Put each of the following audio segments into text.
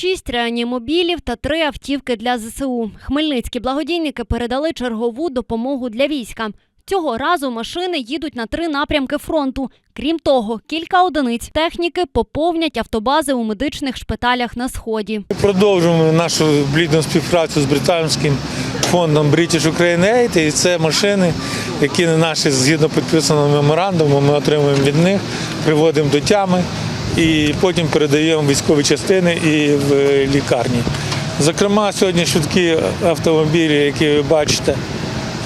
шість реанімобілів та три автівки для ЗСУ. Хмельницькі благодійники передали чергову допомогу для війська. Цього разу машини їдуть на три напрямки фронту. Крім того, кілька одиниць техніки поповнять автобази у медичних шпиталях на сході. Продовжуємо нашу плідну співпрацю з британським фондом British Ukraine Aid. І це машини, які наші згідно підписаного меморандуму, ми отримуємо від них, приводимо до тями і потім передаємо військові частини і в лікарні. Зокрема, сьогодні швидкі автомобілі, які ви бачите,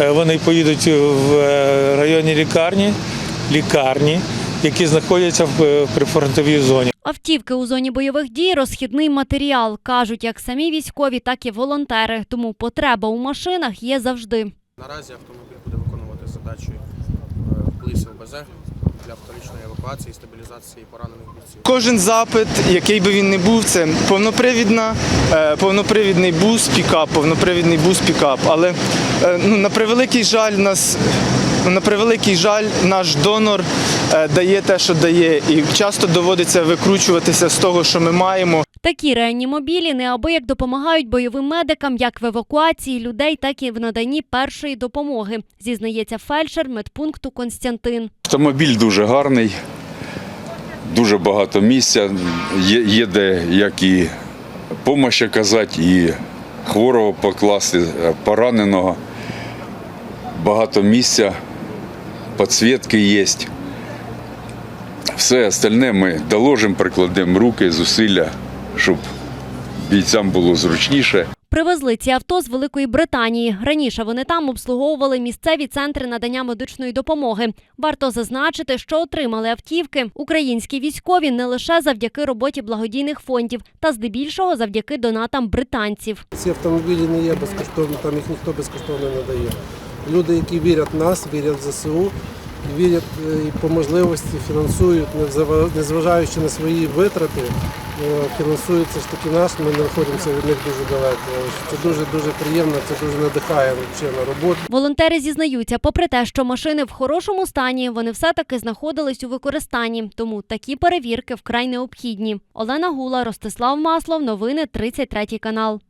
е, вони поїдуть в е, районні лікарні, лікарні, які знаходяться в е, прифронтовій зоні. Автівки у зоні бойових дій розхідний матеріал, кажуть як самі військові, так і волонтери. Тому потреба у машинах є завжди. Наразі автомобіль буде виконувати задачі е, вблизь ЛБЗ для вторичної евакуації і стабілізації поранених бійців. Кожен запит, який би він не був, це повнопривідна, е, повнопривідний бус, пікап, повнопривідний бус, пікап. Але е, ну, на превеликий жаль, нас на превеликий жаль, наш донор дає те, що дає, і часто доводиться викручуватися з того, що ми маємо. Такі реанімобілі неабияк допомагають бойовим медикам як в евакуації людей, так і в наданні першої допомоги, зізнається фельдшер медпункту Константин. Автомобіль дуже гарний, дуже багато місця. Є, є де як і допомогу оказати, і хворого покласти, е, пораненого. Багато місця, підсвітки є. Все остальне ми доложимо, прикладемо руки, зусилля, щоб бійцям було зручніше. Привезли ці авто з Великої Британії. Раніше вони там обслуговували місцеві центри надання медичної допомоги. Варто зазначити, що отримали автівки українські військові не лише завдяки роботі благодійних фондів, та здебільшого завдяки донатам британців. Ці автомобілі не є безкоштовні, там їх ніхто безкоштовно не дає. Люди, які вірять в нас, вірять в ЗСУ, вірять е, і по можливості фінансують, незважаючи на свої витрати, е, фінансують все ж таки нас, ми знаходимося від них дуже далеко. Це дуже дуже приємно, це дуже надихає на роботу. Волонтери зізнаються, попри те, що машини в хорошому стані, вони все-таки знаходились у використанні, тому такі перевірки вкрай необхідні. Олена Гула, Ростислав Маслов, новини 33 канал.